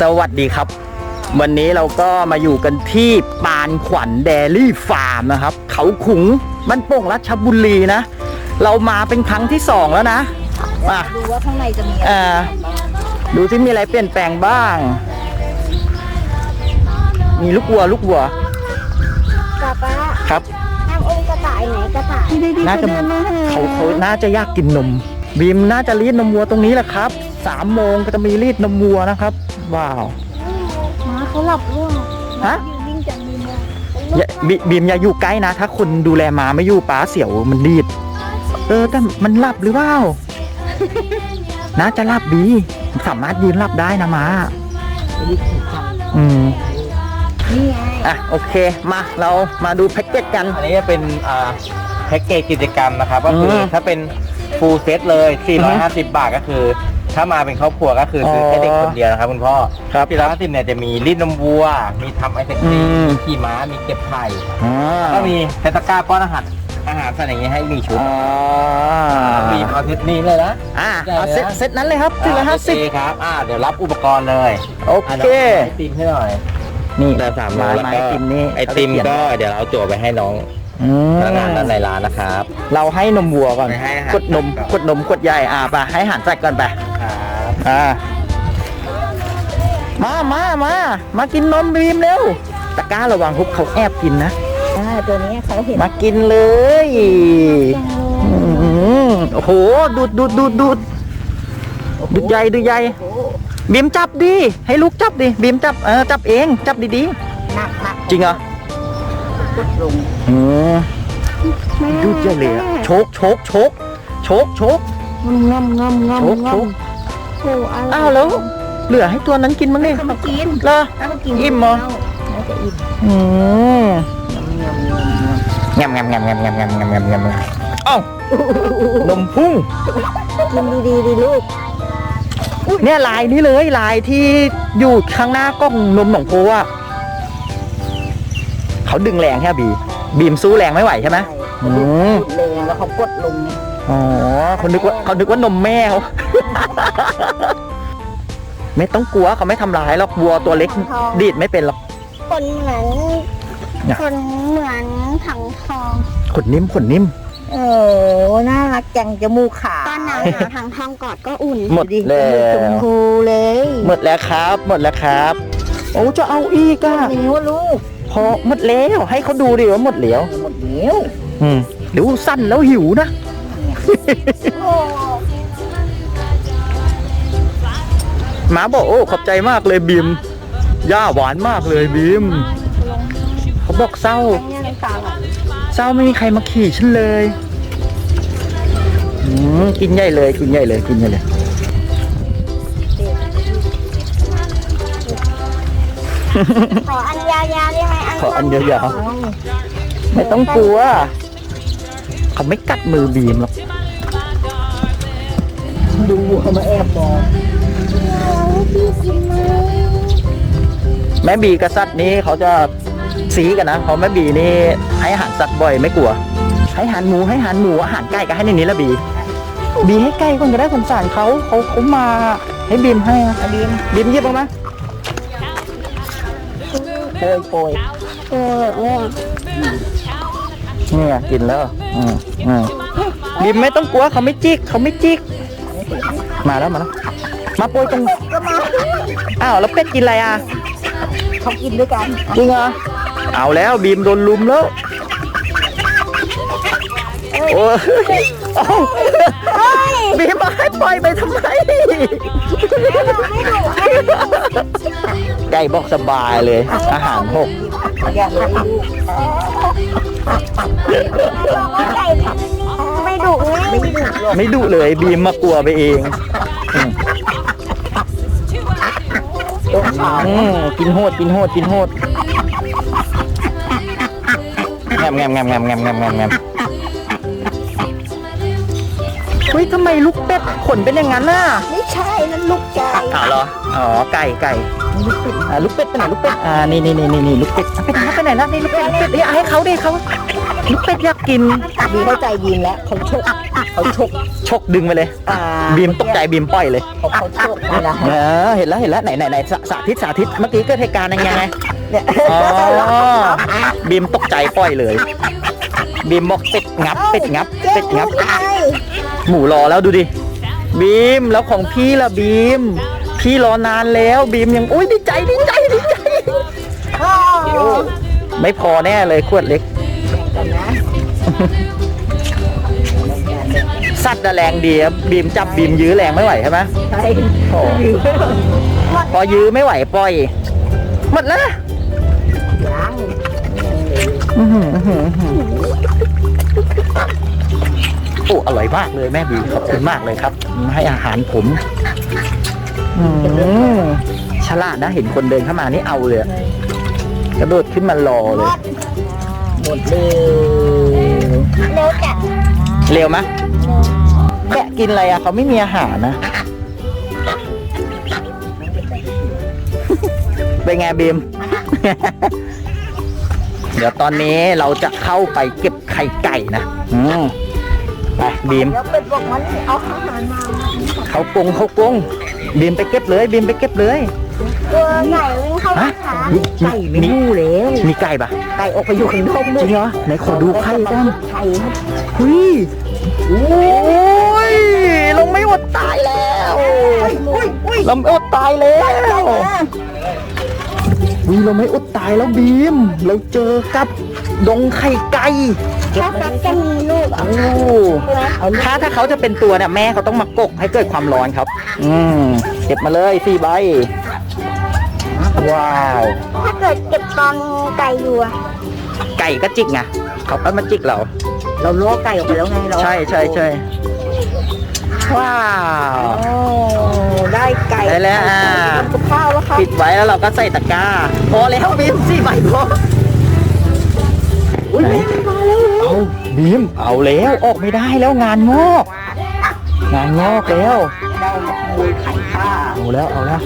สวัสดีครับ วันนี้เราก็มาอยู่กันที่ปานขวัญเดลี่ฟาร์มนะครับ เขาขุงบ้านโป่งรัชบุรีนะ เรามาเป็นครั้งที่สองแล้วนะมาดูว่าข้างในจะมีอะไรอ่าดูที่มีอะไรเปลี่ยนแปลงบ้าง มีลูกวัวลูกวัวป้าป้าครับน้ำองค์กระต่ายไหนกระต่ายน่าจะเขาเขาน่าจะอยากกินนมบีมน่าจะรีดนมวัวตรงนี้แหละครับสามโมงก็จะมีรีดนมวัวนะครับ ว้าว ม้าเขาหลับร่วงฮะ ยืนวิ่งจังมีเมืองอย่าบบีมอย่าอยู่ใกล้นะ ถ้าคนดูแลหมาไม่อยู่ป้าเสียวมันรีด เออ แต่มันหลับหรือเปล่าน่าจะหลับดี สามารถยืนหลับได้นะหมาอืมนี่ไงอะโอเค มาเรามาดูแพ็กเกจกัน อันนี้จะเป็นอ่าแพ็กเกจกิจกรรมนะครับ ก็คืออมถ้าเป็นฟูลเซตเลย 450 บาทก็คือ ถ้ามาเป็นครอบครัวก็คือซื้อแค่เด็กคนเดียวนะครับคุณพ่อครับ450เนี่ยจะมีรีดนมวัว มีทำไอศครีอืมมมีขี่ม้ามีเก็บไข่อ่าก็มีเทตะกร้าป้อนอาหารอาหารใส่อย่างเงี้ยให้หนึ่งชุดอ่ามีเอาเซตนี้เลยนะ อ่าเอาเซตเซตนั้นเลยครับทีละห้าสิบโอเคครับ อ่า เดี๋ยวรับอุปกรณ์เลยโออะเคดี๋ยวไอติมให้หน่อยนี่ได้สามโลไม้แล้วไม้ก็ไอติมนี่ไอติมก็เดี๋ยวเราเอาจั่วไปให้น้อง อืมพนักงานด้านในร้านนะครับ เราให้นมวัวก่อนไม่ให้อาหารกดนมก่อน กดนมกดใหญ่อ่าไปให้อาหารสัตว์ก่อนไปครับอ่ามามามามากินนมบีมเร็วตะกร้าระวังพวกเขาแอบกินนะอ่าตัวนี้เขาเห็นมากินเลยอืมโอ้โหดูดดูดดูดดูดดูดใหญ่ดูดใหญ่โอ้โหบีมจับดิให้ลูกจับดิบีมจับเออจับเองจับดีหนักหนักๆจริงเหรอ กดลงอืมดูดใหญ่เลยอะโชกโชกโชกโชกโชกงำงำงำโชกงโชกำโอ้อะไรอ้าวแล้ว เหลือให้ตัวนั้นกินมั้งดิเขามากินเหรอ เขามากินอิ่มเหรอ น่าจะอิ่มอืมงำงำงำงำงำงำงำงำงำงำงำเอ้านมพุ่ง กินดีๆดีลูกเนี่ยลายนี้เลยลายที่อยู่ข้างหน้ากล้องนมหนองโพอะ เขาดึงแรงแค่บี บีมสู้แรงไม่ไหวใช่ไหมอืมพูดแรงแล้วเขากดลงไงอ๋อเขานึกว่าเขานึกว่านมแม่เขาไม่ต้องกลัวเขาไม่ทำร้ายหรอกวัวตัวเล็ก ดีดไม่เป็นหรอกคนเหมือนเนี่ยคนเหมือนถังทองขนนิ่มขนนิ่มโอ้น่ารักจังจมูกขาวตอนหนาวหนาวถังทองกอดก็อุ่นหมดแล้วชมพูเลย หมดแล้วครับ หมดแล้วครับ โอ้จะเอาอีกอะนิ้วลูกพ อหมดแล้ว ให้เขาดูดิว่าหมดแล้วหมดนิ้วอืมเดี๋ยวสั้นแล้วหิวนะโอ้หมาบอกโอ้ขอบใจมากเลยบีมย่าหวานมากเลยบีมเขาบอกเศร้าเนี่ยน้ำตาไหลเศร้าไม่มีใครมาขี่ฉันเลยอืมกินใหญ่เลยกินใหญ่เลยกินใหญ่เลยขออันยาวๆได้ไหมอัน ขออันยาวๆไม่ต้องกลัว เขาไม่กัดมือบีมหรอก ดูเขามาแอบมองพี่กินไหมแม่บีกับสัตว์นี้เขาจะสีกันนะเพราะแม่บีนี่ให้อาหารสัตว์บ่อยไม่กลัว ให้อาหารหมูให้อาหารหมูอาหารไก่ก็ให้ในนี้ละบี บีให้ไก่คนก็ได้สงสารเขาเขาเขามาให้บีมให้อะอบีมบีมหยิบออกมาโปยโปย เออเออเนี่ยกินแล้วอืมอืมบีมไม่ต้องกลัวเขาไม่จิกเขาไม่จิก มาแล้วมาแล้วมาโปยตรงก็มาอ้าวแล้วเป็ดกินอะไรอะเขากินด้วยกันจริงเหรอเอาแล้วบีมโดนลุมแล้วโอ้ยเอ้า บีมาให้ปล่อยไปทำไม ไก่บอกสบายเลย อาหารหกไม่ดุไม่ดุไม่ดุเลยบีมมากลัวไปเองอืมกินโหดกินโหดกินโหดแงมแงมแงมแงมแงมแงมแงม เฮ้ยทำไมลูกเป็ดขนเป็นอย่างนั้นน่ะไม่ใช่นั่นลูกไก่อ้าวเหรออ๋อไก่ไก่ลูกเป็ดอ่าลูกเป็ดไปไหนลูกเป็ดอ่านี่นี่นี่นี่นี่ลูกเป็ดอะเป็ดไปไหนนะนี่ลูกเป็ดลูกเป็ดเดี๋ยวให้เขาดิเขาเป็ดอยากกินบีเข้าใจบีมแล้วเขาชกเขาชกชกดึงไปเลยอ่าบีมตกใจบีมปล่อยเลยเขาเขาชกนี่นะเออเห็นแล้วเห็นแล้วไหนไหนไหนสาสาธิตสาธิตเมื่อกี้เกิดเหตุการณ์ยังไงเนี่ยอ๋อบีมตกใจปล่อยเลยบีมบอกเป็ดงับเป็ดงับเป็ดงับ หมูรอแล้วดูดิบีมแล้วของพี่ล่ะบีม พี่รอนานแล้วบีมยังอุ้ยดีใจดีใจดีใจไม่พอแน่เลยขวดเล็กสัตว์อะแรงดีครับบีมจับบีมยื้อแรงไม่ไหวใช่ไหมใช่โอ้พอยื้อไม่ไหวปล่อย หมดแล้วนะยัง โอ้อร่อยมากเลยแม่บีขอบคุณมากเลยครับ ให้อาหารผมอืมฉลาดนะเห็นคนเดินเข้ามานี่เอาเลยอะกระโดดขึ้นมารอเลยหมดเลยเร็วจัดเร็วไหมแกะกินอะไรอะเขาไม่มีอาหารนะเป็นไงบีม เดี๋ยวตอนนี้เราจะเข้าไปเก็บไข่ไก่นะ อืมไป บีม แล้วเป็ดบอกมันเอาอาหารมาเขากงเขากงบีมไปเก็บเลยบีมไปเก็บเลยตัวใหญ่วิ่งเข้าฮะหามีไก่ไม่รู้แล้วมีไก่ปะไก่ออกไปอยู่ข้างนอกจริงเหรอไหนขอดูไข่ก่อนไข่ครับเฮ้ยโอ้ยลงไม่อดตายแล้วเราไม่อดตายแล้ววิเราไม่อดตายแล้วบีม เราเจอกับดงไข่ไก่ ถ้าฟักจะมีลูกอะโอ้ถ้าถ้าเขาจะเป็นตัวเนี่ยแม่เขาต้องมากกให้เกิดความร้อนครับ อืมเก็บมาเลยสี่ใบ ว้าว ถ้าเกิดเก็บตอนไก่อยู่อะไก่ก็จิกไงเขาก็มาจิกเรา เราล่อไก่ออกไปแล้วไงเราใช่ใช่ใช่ว้าวโอ้ได้ไก่ได้แล้วอ่าทำกับข้าวแล้วครับปิดไว้แล้วเราก็ใส่ตะกร้าพอแล้วบีมสี่ใบพออุ้ย บีมเอาแล้วออกไม่ได้แล้วงานงอก งานงอกแล้วเรามาขโมยไข่ข้าเอาแล้วเอาแล้ว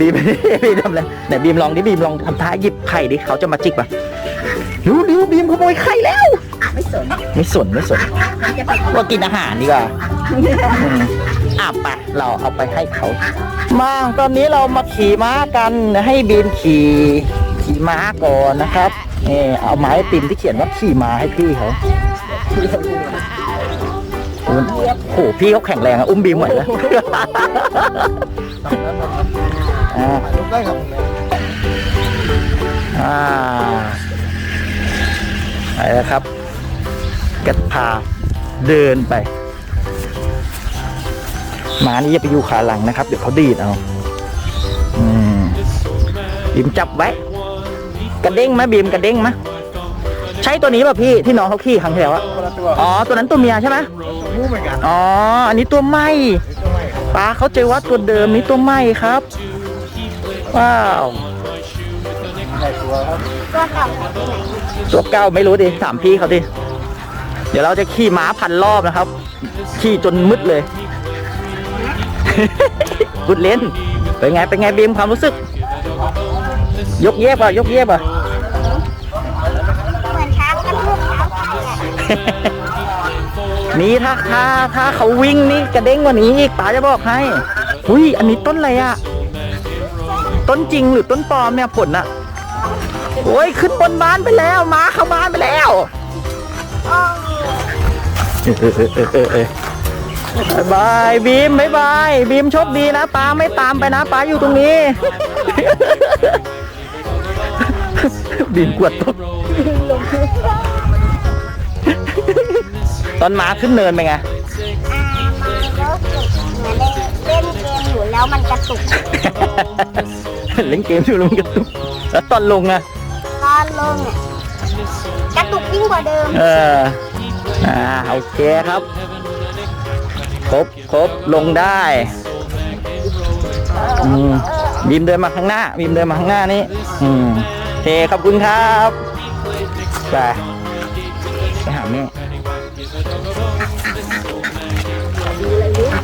บีมบีมทำอะไรไหนบีมลองดิบีมลองทำท่าหยิบไข่ดิเขาจะมาจิกปะดูดูบีมขโมยไข่แล้ว ไม่สนไม่สนไม่สนว่ากินอาหารดีกว่าอืมอะไปเราเอาไปให้เขา มาตอนนี้เรามาขี่ม้ากันให้บีมขี่ขี่ม้าก่อนนะครับ นี่เอาไม้ติมที่เขียนว่าขี่ม้าให้พี่เขาโอ้โหพี่เขาแข็งแรงอะอุ้มบีมไหวแล้วอ่าได้ครับอ่าไปแล้วครับกัดพาเดินไปหมานี่อย่าไปอยู่ขาหลังนะครับ เดี๋ยวเขาดีดเอาอืมบีมจับไว้ กระเด้งไหมบีมกระเด้งไหมใช่ตัวนี้ป่ะพี่ที่น้องเขาขี่ครั้งที่แล้วอะคนละตัวอ๋อตัวนั้นตัวเมียใช่ไหมมูเหมือนกันอ๋ออันนี้ตัวไหมป้าเขาใจว่าตัวเดิมนี้ตัวไหมครับว้าวได้ตัวครับตัวเก่าตัวเก้าไม่รู้ดิถามพี่เขาดิเดี๋ยวเราจะขี่ม้าพันรอบนะครับ ขี่จนมืดเลยกุดเล่นเป็นไงเป็นไงบีมความรู้สึก ยกเย็บอะยกเย็บอะเหมือนช้างกระทุกช้างไปแหละนี่ถ้าถ้าถ้าเขาวิ่งนี่กระเด้งกว่านี้อีกป๋าจะบอกให้อุ้ยอันนี้ต้นอะไรอะ ต้นจริงหรือต้นปลอมเนี่ยผลอะโอ้ยขึ้นบนบ้านไปแล้วม้าเข้าบ้านไปแล้ว เออเออเออเออเออ บายบายบีมบายบายบีมโชคดีนะป้าไม่ตามไปนะป้าอยู่ตรงนี้ บีมกวดตกตอนม้าขึ้นเนินไปไงอ่ามันรู้สึกเหมือนเล่นเกมอยู่แล้วมันกระตุก เล่นเกมอยู่ลงกระตุกแล้วตอนลงอะตอนลงอะกระตุกยิ่งกว่าเดิม เออ อ่าโอเคครับ ครบครบลงได้อืมบีมเดินมาข้างหน้าบีมเดินมาข้างหน้านี่อืมโอเคขอบคุณครับไปไปหาแม่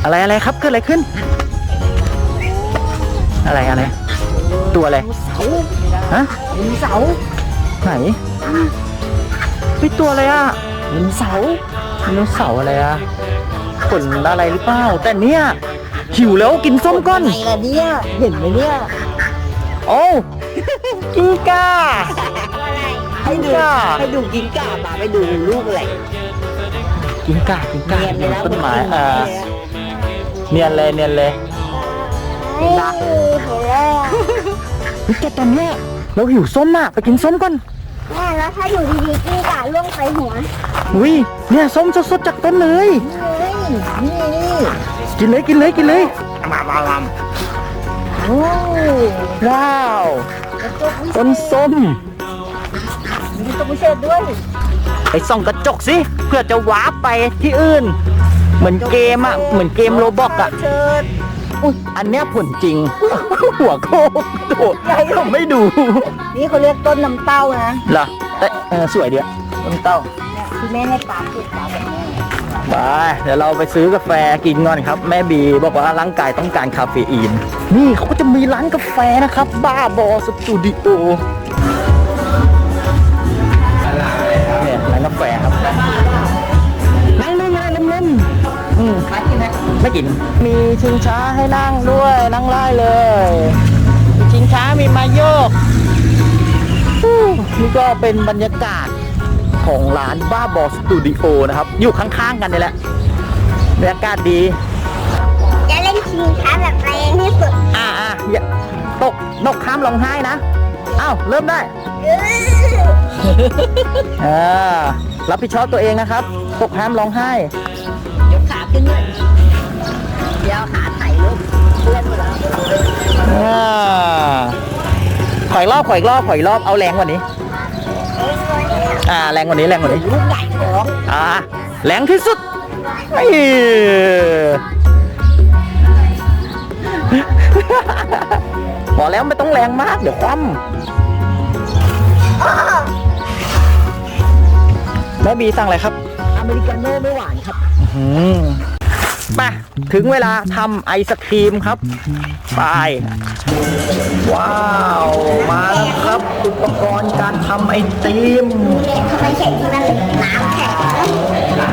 อะไรอะไรครับเกิดอะไรขึ้น อะไรอะไร ตัวอะไรเสาฮะมีเสาไหนฮ้ยตัวอะไรอะดินเสาไดโนเสาร์อะไรอะ ขนอะไรหรือเปล่าแต่เนี่ยหิวแล้วกินส้มก้อน ไงล่ะเนี่ย เห็นไหมเนี่ย โอ้วกิ้งก่าให้ดูกิ้งก่าให้ดูกิ้งก่ามาไปดูลูกอะไรกิ้งก่ากิ้งก่าเนียนอไปยู่บแล้วนต้นไม้เออ่าอเนียนเลยเนียนเลยเห็นแล้วเฮ้ยแต่ตอนเนี้ยเราหิวส้มอะไปกินส้มก่อนแม่แล้วถ้าอยู่ดีๆกิ้งก่าล่วงใส่หัว อุ้ยเนี่ยส้มสดๆจากต้นเลยเฮ้ย นี่นี่กินเลยกินเลยกินเลยมาบาลโอ้ว้าวกระจกวิเศต้นษส้มมีกระจกวิเศษด้วย ไปส่องกระจกสิ เพื่อจะวาร์ปไปที่อื่น เหมือนเกมอะ เหมือนเกมโรบอกอะเชิญอุ๊ยอันเนี้ยผลจริง หัวโคกโดดผมไม่ดู นี่เขาเรียกต้นน้ำเต้านะเหรอแต่เออสวยดีอะต้นเต้าเนี่ยที่แม่ให้ปลาปลูกปลาแบบนี้ ไปเดี๋ยวเราไปซื้อกาแฟกินก่อนครับ แม่บีบอกว่าร่างกายต้องการคาเฟอีน นี่เขาก็จะมีร้านกาแฟนะครับ บ้าบอสตูดิโอเนี่ยร้านกาแฟครับนั่งได้ไหมเล่นๆอืมปลากินไหมไม่กิน มีชิงช้าให้นั่งด้วยนั่งไล่เลยมีชิงช้ามีมาโยกนี่ก็เป็นบรรยากาศ ของร้านบ้าบอสตูดิโอนะครับ อยู่ข้างๆกันนี่แหละบรรยากาศดี จะเล่นชิงช้าแบบแรงที่สุด อ่าอ่าอย่าตกนกข้ามร้องไห้นะอ้าวเริ่มได้ อ่ารับผิดชอบตัวเองนะครับ ตกห้ามร้องไห้ ยกขาขึ้นด้วยเดี๋ยวเอาขาไถ่ลูกเพื่อนหมดแล้วอ่าขอยรอบขอยรอบขอยรอบเอาแรงกว่านี้ อ่าแรงกว่านี้แรงกว่านี้ลูกใหญ่เหรออ่าแรงที่สุดไอ้บอกแล้วไม่ต้องแรงมาก เดี๋ยวคว่ำแม่บีสั่งอะไรครับ อเมริกาโน่ไม่หวานครับ อืม ไปถึงเวลาทำไอศครีมครับ ไป ว้าว มาแล้วครับ อุปกรณ์การทำไอติมทำไมแข็งที่มันน้ำแข็ง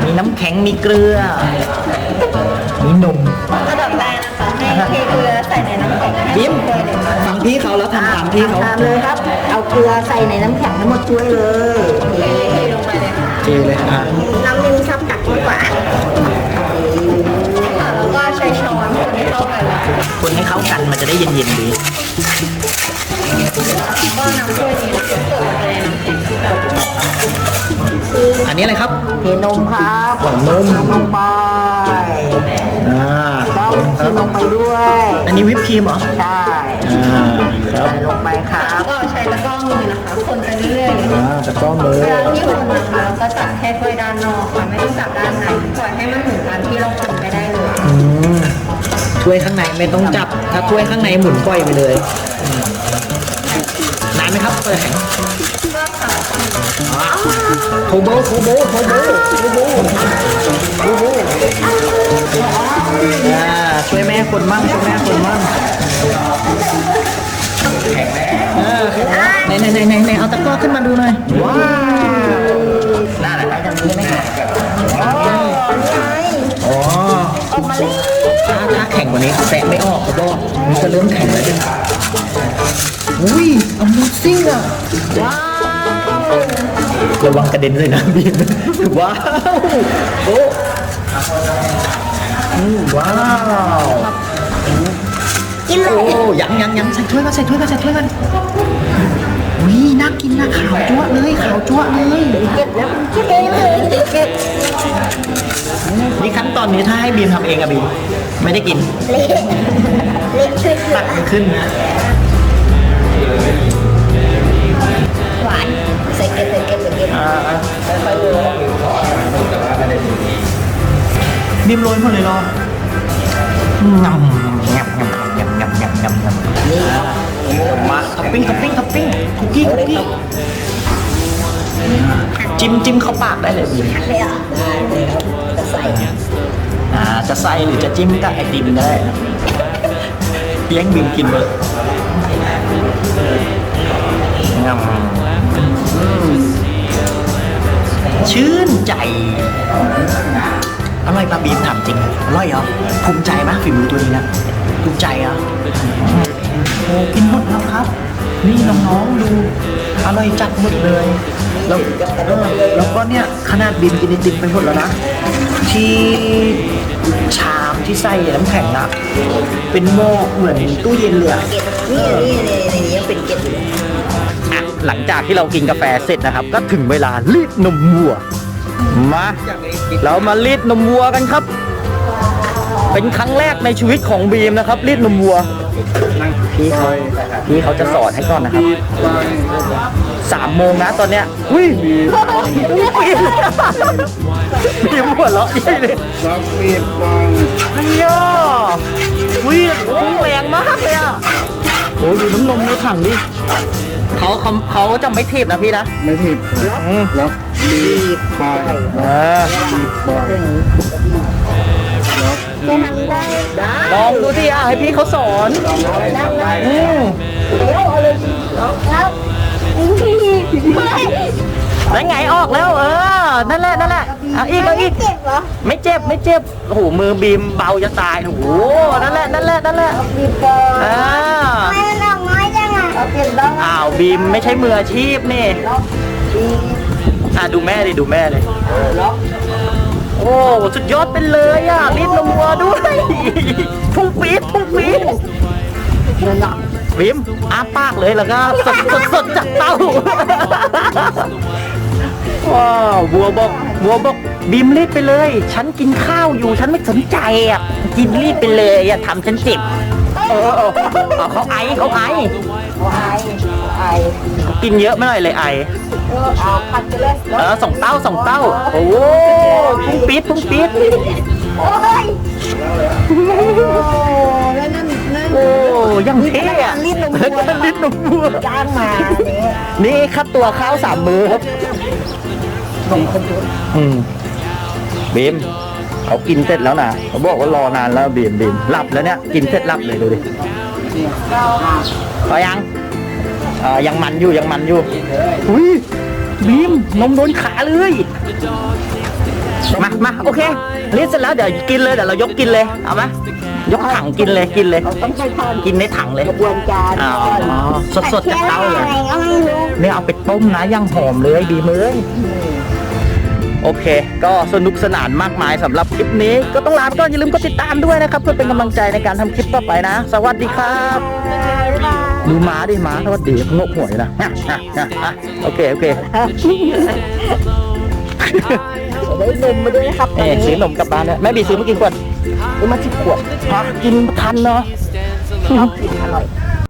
มีน้ำแข็งมีเกลือ มีนมก็ดอกแรกนะคะให้เทเกลือใส่ในน้ำแข็งบิมฟังพี่เขาแล้วทำตามพี่เขาตามเลยครับ เอาเกลือใส่ในน้ำแข็งทั้งหมดช่วยเลยเทลงไปเลยค่ะเจเลยอะ คนให้เข้ากันมันจะได้เย็นๆดีก็น้ำถ้วยนี้นะเกิดอะไรน้ำแข็งอันนี้อะไรครับเทนมครับหวานนมลงไปอ่าต้องชิมลงไปด้วย อันนี้วิปครีมเหรอ ใช่อ่าครับใส่ลงไปครับ ก็ใช้ตะกร้อมือนะคะ คนไปเรื่อยๆอ่าแต่ก็มือเวลาที่คนนะคะเราก็จับแค่ถ้วยด้านนอกค่ะไม่ต้องจับด้านในปล่อยให้มันถึงการที่เราคนไปได้เลย อืม ถ้วยข้างในไม่ต้องจับ ถ้าถ้วยข้างในหมุนปล่อยไปเลยนานไหมครับเปิดแข็งโคโบโคโบโคโบโคโบโคโบช่วยแม่คนมั่งช่วยแม่คนมั่งอ่าไหนไหนไหนไหนไหนเอาตะกร้อขึ้นมาดูหน่อยว้า นี้แตะไม่ออกเขาบอกมันก็เริ่มแข็งแล้วดิอุ้ย Amazing อะ ว้าว ระวังกระเด็นเลยนะบีมว้าว โอ้อืมว้าวกินเลโอ้ยยังยังยังใส่ถ้วยมาใส่ถ้วยมาใส่ถ้วยมันอุ้ยน่ากินนะขาวจั๊วะเลยขาวจั๊วะเลย นี่ขั้นนี้ถ้าให้บีมทำเองอะบีมไม่ได้กินเละเละช่วยตักไม่ขึ้นนะหวานใส่เก็บใส่เก็บใส่เก็บอ่าค่อยๆโรยบีมโรยหมดเลยเหรองำงำงำงำงำงำงำงำนี่ครับมาท็อปปิ้งท็อปปิ้งท็อปปิ้งคุกกี้คุกกี้จิ้มจิ้มเข้าปากได้เลยบีมเลยอะเลยครับจะใส่อ่า จะใส่หรือจะจิ้มกับไอติมก็ได้นะเลี้ยงบีมกินเลยงำอืมชื่นใจ อร่อยปะบีมถามจริงอร่อยเหรอภูมิใจปะฝีมือตัวนี้นะภูมิใจเหรอโอ้กินหมดแล้วครับ นี่น้องๆดูอร่อยจัดหมดเลยแล้วแล้วก็เนี่ยขนาดบีมกินไอติมไปหมดแล้วนะที่ ชามที่ใส่น้ำแข็งอะเป็นหม้อเหมือนตู้เย็นเลยอะนี่นี่นี่นี่ยังเป็นเกล็ดอยู่อะหลังจากที่เรากินกาแฟเสร็จนะครับ ก็ถึงเวลารีดนมวัว มา เรามารีดนมวัวกันครับ เป็นครั้งแรกในชีวิตของบีมนะครับรีดนมวัว พี่เขาพี่เขาจะสอนให้ก่อนนะครับสามโมงนะตอนเนี้ยอุ้ยบีมบีมหัวเราะใหญ่เลยไอ้ย่ออุ้ยพุ่งแรงมากเลยอะโอ้ยดูน้ำนมในถังดิเขาเขาเขาจะไม่ทีบนะพี่นะ ไม่ผิดอืมแล้วบีบไปอ่า จะทำได้ได้ลองดูสิอะให้พี่เขาสอนอืมครับแล้วไงออกแล้วเออ นั่นแหละนั่นแหละเอาอีกเอาอีก เจ็บเหรอไม่เจ็บไม่เจ็บโอ้โหมือบีมเบาจะตายโอ้โหนั่นแหละนั่นแหละนั่นแหละบีบก่อนอ่าไม่มันออกน้อยจังอะเอาเก็บบ้างอ้าวบีมไม่ใช่มืออาชีพนี่อะดูแม่ดิดูแม่เลย โอ้สุดยอดไปเลยอะรีดนมวัวด้วยพุ่งปี๊ดพุ่งปี๊ดบีมอ้าปากเลยแล้วก็สดสดสดจากเต้าว้าวบัวบอกบัวบอกบีมรีดไปเลย ฉันกินข้าวอยู่ฉันไม่สนใจอะกินรีดไปเลยอย่าทำฉันเจ็บเออเออเอเขาไอเขาไอ ไอไอเขากินเยอะไม่หน่อยเลยไอเออเอาพัดไปเลยเออสองเต้าสองเต้า โอ้โหพุ่งปี๊ดพุ่งปี๊ดโอ้ยโอ้แล้วนั่นนั่นโอ้ยังเท่อะลิ้นนมวัวแล้วก็ลิ้นนมวัวจ้างมาเนี่ยนี่คัดตัวข้าวสามมือครับอืมบีมเขากินเสร็จแล้วนะเขาบอกว่ารอนานแล้วบีมบีมหลับแล้วเนี่ยกินเสร็จหลับเลยดูดิ พอยัง อ่ายังมันอยู่ยังมันอยู่อุ้ยบีมนมโดนขาเลยมามาโอเครีดเสร็จแล้วเดี๋ยวกินเลยเดี๋ยวเรายกกินเลยเอาไหมยกถังกินเลยกินเลยต้องใช้ทานกินในถังเลยกระบวนการอ๋อสดๆจากเตาเลยอะไรก็ไม่รู้เนี่ยเอาไปต้มนะย่างหอมเลยดีเลยโอเค ก็สนุกสนานมากมายสำหรับคลิปนี้ ก็ต้องลาไปก่อนอย่าลืมกดติดตามด้วยนะครับ เพื่อเป็นกำลังใจในการทำคลิปต่อไปนะ สวัสดีครับ บ๊ายบายดูม้าดิม้าสวัสดีงกหัวเลยนะอะอะอะอะโอเค โอเคได้นมมาด้วยนะครับเอ๊ะซื้อนมกลับบ้านเนี่ยแม่บีซื้อมากินขวดซื้อมาสิบขวดฮะกินทันเนาะกินอร่อย